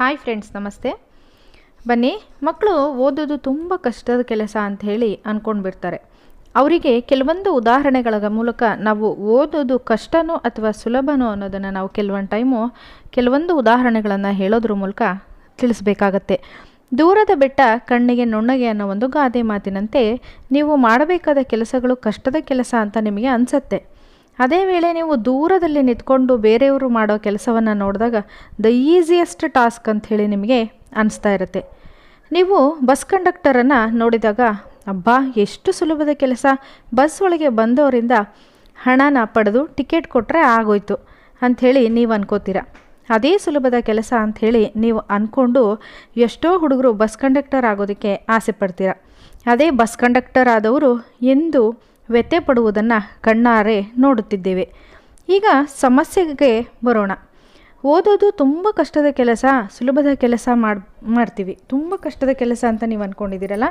Hi friends, ನಮಸ್ತೆ. ಬನ್ನಿ, ಮಕ್ಕಳು ಓದೋದು ತುಂಬ ಕಷ್ಟದ ಕೆಲಸ ಅಂತ ಹೇಳಿ ಅಂದ್ಕೊಂಡ್ಬಿಡ್ತಾರೆ ಅವರಿಗೆ ಕೆಲವೊಂದು ಉದಾಹರಣೆಗಳ ಮೂಲಕ ನಾವು ಓದೋದು ಕಷ್ಟನೋ ಅಥವಾ ಸುಲಭನೋ ಅನ್ನೋದನ್ನು ನಾವು ಕೆಲವೊಂದು ಟೈಮು ಕೆಲವೊಂದು ಉದಾಹರಣೆಗಳನ್ನು ಹೇಳೋದ್ರ ಮೂಲಕ ತಿಳಿಸ್ಬೇಕಾಗತ್ತೆ. ದೂರದ ಬೆಟ್ಟ, ಕಣ್ಣಿಗೆ ನುಣ್ಣಗೆ ಅನ್ನೋ ಒಂದು ಗಾದೆ ಮಾತಿನಂತೆ ನೀವು ಮಾಡಬೇಕಾದ ಕೆಲಸಗಳು ಕಷ್ಟದ ಕೆಲಸ ಅಂತ ನಿಮಗೆ ಅನಿಸತ್ತೆ. ಅದೇ ವೇಳೆ ನೀವು ದೂರದಲ್ಲಿ ನಿಂತ್ಕೊಂಡು ಬೇರೆಯವರು ಮಾಡೋ ಕೆಲಸವನ್ನು ನೋಡಿದಾಗ ದ ಈಸಿಯೆಸ್ಟ್ ಟಾಸ್ಕ್ ಅಂಥೇಳಿ ನಿಮಗೆ ಅನಿಸ್ತಾ ಇರುತ್ತೆ. ನೀವು ಬಸ್ ಕಂಡಕ್ಟರನ್ನು ನೋಡಿದಾಗ, ಅಬ್ಬಾ, ಎಷ್ಟು ಸುಲಭದ ಕೆಲಸ. ಬಸ್ ಒಳಗೆ ಬಂದವರಿಂದ ಹಣನ ಪಡೆದು ಟಿಕೆಟ್ ಕೊಟ್ಟರೆ ಆಗೋಯ್ತು ಅಂಥೇಳಿ ನೀವು ಅನ್ಕೋತೀರ? ಅದೇ ಸುಲಭದ ಕೆಲಸ ಅಂಥೇಳಿ ನೀವು ಅಂದ್ಕೊಂಡು ಎಷ್ಟೋ ಹುಡುಗರು ಬಸ್ ಕಂಡಕ್ಟರ್ ಆಗೋದಕ್ಕೆ ಆಸೆ ಪಡ್ತೀರ. ಅದೇ ಬಸ್ ಕಂಡಕ್ಟರ್ ಆದವರು ಎಂದು ವ್ಯತ್ಯೆ ಪಡುವುದನ್ನು ಕಣ್ಣಾರೆ ನೋಡುತ್ತಿದ್ದೇವೆ. ಈಗ ಸಮಸ್ಯೆಗೆ ಬರೋಣ. ಓದೋದು ತುಂಬ ಕಷ್ಟದ ಕೆಲಸ, ಸುಲಭದ ಕೆಲಸ ಮಾಡಿ, ಮಾಡ್ತೀವಿ. ತುಂಬ ಕಷ್ಟದ ಕೆಲಸ ಅಂತ ನೀವು ಅಂದ್ಕೊಂಡಿದ್ದೀರಲ್ಲ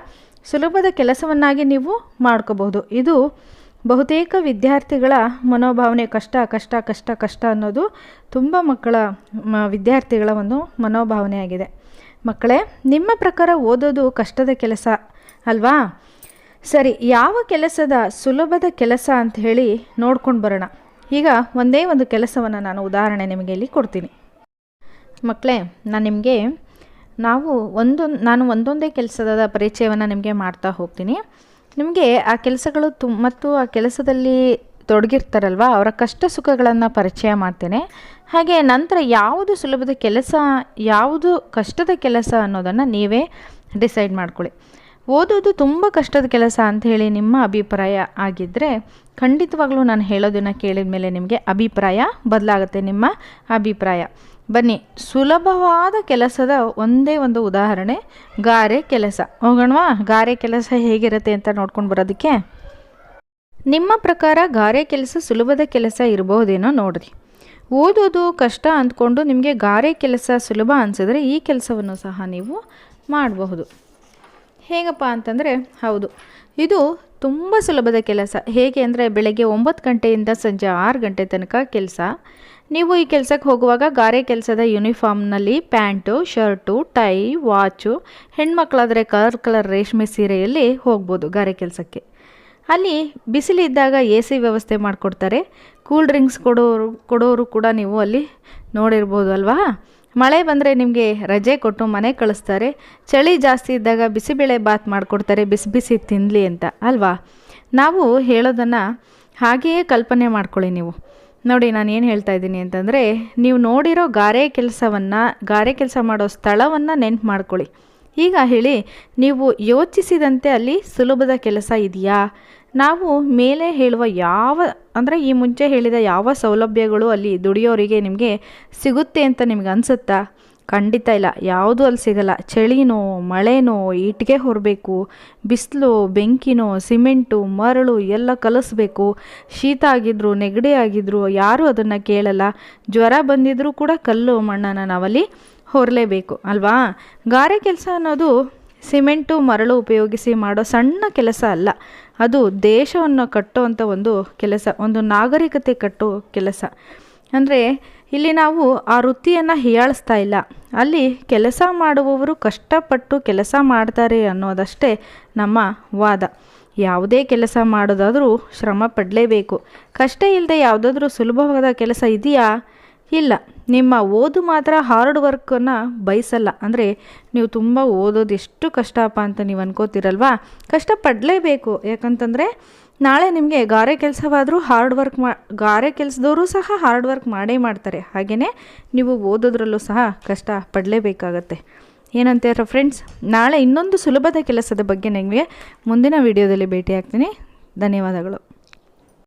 ಸುಲಭದ ಕೆಲಸವನ್ನಾಗಿ ನೀವು ಮಾಡ್ಕೋಬಹುದು. ಇದು ಬಹುತೇಕ ವಿದ್ಯಾರ್ಥಿಗಳ ಮನೋಭಾವನೆ, ಕಷ್ಟ ಕಷ್ಟ ಕಷ್ಟ ಕಷ್ಟ ಅನ್ನೋದು ತುಂಬ ಮಕ್ಕಳ ವಿದ್ಯಾರ್ಥಿಗಳ ಒಂದು ಮನೋಭಾವನೆ ಆಗಿದೆ ಮಕ್ಕಳೇ, ನಿಮ್ಮ ಪ್ರಕಾರ ಓದೋದು ಕಷ್ಟದ ಕೆಲಸ ಅಲ್ವಾ? ಸರಿ, ಯಾವ ಕೆಲಸದ ಸುಲಭದ ಕೆಲಸ ಅಂತ ಹೇಳಿ ನೋಡ್ಕೊಂಡು ಬರೋಣ. ಈಗ ಒಂದೇ ಒಂದು ಕೆಲಸವನ್ನು ನಾನು ಉದಾಹರಣೆ ನಿಮಗೆ ಇಲ್ಲಿ ಕೊಡ್ತೀನಿ. ಮಕ್ಕಳೇ ನಾನು ನಿಮಗೆ ನಾವು ಒಂದೊಂದು ನಾನು ಒಂದೊಂದೇ ಕೆಲಸದ ಪರಿಚಯವನ್ನು ನಿಮಗೆ ಮಾಡ್ತಾ ಹೋಗ್ತೀನಿ. ನಿಮಗೆ ಆ ಕೆಲಸಗಳು ತು ಮತ್ತು ಆ ಕೆಲಸದಲ್ಲಿ ತೊಡಗಿರ್ತಾರಲ್ವ, ಅವರ ಕಷ್ಟ ಸುಖಗಳನ್ನು ಪರಿಚಯ ಮಾಡ್ತೇನೆ. ಹಾಗೆ ನಂತರ ಯಾವುದು ಸುಲಭದ ಕೆಲಸ, ಯಾವುದು ಕಷ್ಟದ ಕೆಲಸ ಅನ್ನೋದನ್ನು ನೀವೇ ಡಿಸೈಡ್ ಮಾಡ್ಕೊಳ್ಳಿ. ಓದೋದು ತುಂಬ ಕಷ್ಟದ ಕೆಲಸ ಅಂತ ಹೇಳಿ ನಿಮ್ಮ ಅಭಿಪ್ರಾಯ ಆಗಿದ್ದರೆ ಖಂಡಿತವಾಗ್ಲೂ ನಾನು ಹೇಳೋದನ್ನು ಕೇಳಿದ ಮೇಲೆ ನಿಮಗೆ ಅಭಿಪ್ರಾಯ ಬದಲಾಗುತ್ತೆ, ನಿಮ್ಮ ಅಭಿಪ್ರಾಯ. ಬನ್ನಿ, ಸುಲಭವಾದ ಕೆಲಸದ ಒಂದೇ ಒಂದು ಉದಾಹರಣೆ, ಗಾರೆ ಕೆಲಸ. ಹೋಗೋಣವಾ? ಗಾರೆ ಕೆಲಸ ಹೇಗಿರುತ್ತೆ ಅಂತ ನೋಡ್ಕೊಂಡು ಬರೋದಕ್ಕೆ? ನಿಮ್ಮ ಪ್ರಕಾರ ಗಾರೆ ಕೆಲಸ ಸುಲಭದ ಕೆಲಸ ಇರಬಹುದೇನೋ ನೋಡ್ರಿ. ಓದೋದು ಕಷ್ಟ ಅಂದ್ಕೊಂಡು ನಿಮಗೆ ಗಾರೆ ಕೆಲಸ ಸುಲಭ ಅನಿಸಿದ್ರೆ ಈ ಕೆಲಸವನ್ನು ಸಹ ನೀವು ಮಾಡಬಹುದು. ಹೇಗಪ್ಪ ಅಂತಂದರೆ, ಹೌದು. ಇದು ತುಂಬ ಸುಲಭದ ಕೆಲಸ. ಹೇಗೆ ಅಂದರೆ, ಬೆಳಗ್ಗೆ ಒಂಬತ್ತು ಗಂಟೆಯಿಂದ ಸಂಜೆ ಆರು ಗಂಟೆ ತನಕ ಕೆಲಸ. ನೀವು ಈ ಕೆಲಸಕ್ಕೆ ಹೋಗುವಾಗ ಗಾರೆ ಕೆಲಸದ ಯೂನಿಫಾರ್ಮ್ನಲ್ಲಿ ಪ್ಯಾಂಟು, ಶರ್ಟು, ಟೈ, ವಾಚು, ಹೆಣ್ಮಕ್ಳಾದರೆ ಕಲರ್ ಕಲರ್ ರೇಷ್ಮೆ ಸೀರೆಯಲ್ಲಿ ಹೋಗ್ಬೋದು ಗಾರೆ ಕೆಲಸಕ್ಕೆ. ಅಲ್ಲಿ ಬಿಸಿಲಿದ್ದಾಗ ಎ ಸಿ ವ್ಯವಸ್ಥೆ ಮಾಡಿಕೊಡ್ತಾರೆ. ಕೂಲ್ ಡ್ರಿಂಕ್ಸ್ ಕೊಡೋರು ಕೊಡೋರು ಕೂಡ ನೀವು ಅಲ್ಲಿ ನೋಡಿರ್ಬೋದು ಅಲ್ವಾ? ಮಳೆ ಬಂದರೆ ನಿಮಗೆ ರಜೆ ಕೊಟ್ಟು ಮನೆ ಕಳಿಸ್ತಾರೆ. ಚಳಿ ಜಾಸ್ತಿ ಇದ್ದಾಗ ಬಿಸಿಬೇಳೆ ಬಾತ್ ಮಾಡಿಕೊಡ್ತಾರೆ, ಬಿಸಿ ಬಿಸಿ ತಿನ್ನಲಿ ಅಂತ, ಅಲ್ವಾ? ನಾವು ಹೇಳೋದನ್ನು ಹಾಗೆಯೇ ಕಲ್ಪನೆ ಮಾಡ್ಕೊಳ್ಳಿ ನೀವು. ನೋಡಿ, ನಾನು ಏನು ಹೇಳ್ತಾ ಇದ್ದೀನಿ ಅಂತಂದರೆ, ನೀವು ನೋಡಿರೋ ಗಾರೆ ಕೆಲಸವನ್ನು, ಗಾರೆ ಕೆಲಸ ಮಾಡೋ ಸ್ಥಳವನ್ನು ನೆನ್ಪು ಮಾಡ್ಕೊಳ್ಳಿ. ಈಗ ಹೇಳಿ, ನೀವು ಯೋಚಿಸಿದಂತೆ ಅಲ್ಲಿ ಸುಲಭದ ಕೆಲಸ ಇದೆಯಾ? ನಾವು ಮೇಲೆ ಹೇಳುವ ಯಾವ, ಅಂದರೆ ಈ ಮುಂಚೆ ಹೇಳಿದ ಯಾವ ಸೌಲಭ್ಯಗಳು ಅಲ್ಲಿ ದುಡಿಯೋರಿಗೆ ನಿಮಗೆ ಸಿಗುತ್ತೆ ಅಂತ ನಿಮ್ಗೆ ಅನಿಸುತ್ತಾ? ಖಂಡಿತ ಇಲ್ಲ. ಯಾವುದೂ ಅಲ್ಲಿ ಸಿಗಲ್ಲ. ಚಳಿನೋ, ಮಳೆನೋ ಇಟ್ಟಿಗೆ ಹೊರಬೇಕು, ಬಿಸಿಲು, ಬೆಂಕಿನೋ, ಸಿಮೆಂಟು, ಮರಳು ಎಲ್ಲ ಕಲಿಸ್ಬೇಕು. ಶೀತ ಆಗಿದ್ರು, ನೆಗಡಿ ಆಗಿದ್ರು, ಯಾರೂ ಅದನ್ನು ಕೇಳಲ್ಲ. ಜ್ವರ ಬಂದಿದ್ರೂ ಕೂಡ ಕಲ್ಲು ಮಣ್ಣನ್ನು ನಾವಲ್ಲಿ ಹೊರಲೇಬೇಕು, ಅಲ್ವಾ? ಗಾರೆ ಕೆಲಸ ಅನ್ನೋದು ಸಿಮೆಂಟು ಮರಳು ಉಪಯೋಗಿಸಿ ಮಾಡೋ ಸಣ್ಣ ಕೆಲಸ ಅಲ್ಲ. ಅದು ದೇಶವನ್ನು ಕಟ್ಟುವಂಥ ಒಂದು ಕೆಲಸ, ಒಂದು ನಾಗರಿಕತೆ ಕಟ್ಟೋ ಕೆಲಸ. ಅಂದರೆ ಇಲ್ಲಿ ನಾವು ಆ ವೃತ್ತಿಯನ್ನು ಹೀಯಾಳಿಸ್ತಾ ಇಲ್ಲ. ಅಲ್ಲಿ ಕೆಲಸ ಮಾಡುವವರು ಕಷ್ಟಪಟ್ಟು ಕೆಲಸ ಮಾಡ್ತಾರೆ ಅನ್ನೋದಷ್ಟೇ ನಮ್ಮ ವಾದ. ಯಾವುದೇ ಕೆಲಸ ಮಾಡೋದಾದರೂ ಶ್ರಮ ಪಡಲೇಬೇಕು. ಕಷ್ಟ ಇಲ್ಲದೆ ಯಾವುದಾದ್ರೂ ಸುಲಭವಾದ ಕೆಲಸ ಇದೆಯಾ? ಇಲ್ಲ, ನಿಮ್ಮ ಓದು ಮಾತ್ರ ಹಾರ್ಡ್ ವರ್ಕನ್ನು ಬಯಸಲ್ಲ. ಅಂದರೆ ನೀವು ತುಂಬ ಓದೋದು ಎಷ್ಟು ಕಷ್ಟಪ್ಪ ಅಂತ ನೀವು ಅನ್ಕೋತಿರಲ್ವಾ? ಕಷ್ಟಪಡಲೇಬೇಕು. ಯಾಕಂತಂದರೆ ನಾಳೆ ನಿಮಗೆ ಗಾರೆ ಕೆಲಸವಾದರೂ ಹಾರ್ಡ್ ವರ್ಕ್ ಮಾ, ಗಾರೆ ಕೆಲಸದವರು ಸಹ ಹಾರ್ಡ್ ವರ್ಕ್ ಮಾಡೇ ಮಾಡ್ತಾರೆ. ಹಾಗೆಯೇ ನೀವು ಓದೋದ್ರಲ್ಲೂ ಸಹ ಕಷ್ಟ ಪಡಲೇಬೇಕಾಗತ್ತೆ. ಏನಂತೀರ ಫ್ರೆಂಡ್ಸ್ ನಾಳೆ ಇನ್ನೊಂದು ಸುಲಭದ ಕೆಲಸದ ಬಗ್ಗೆ ನಿಮಗೆ ಮುಂದಿನ ವಿಡಿಯೋದಲ್ಲಿ ಭೇಟಿ ಆಗ್ತೀನಿ. ಧನ್ಯವಾದಗಳು.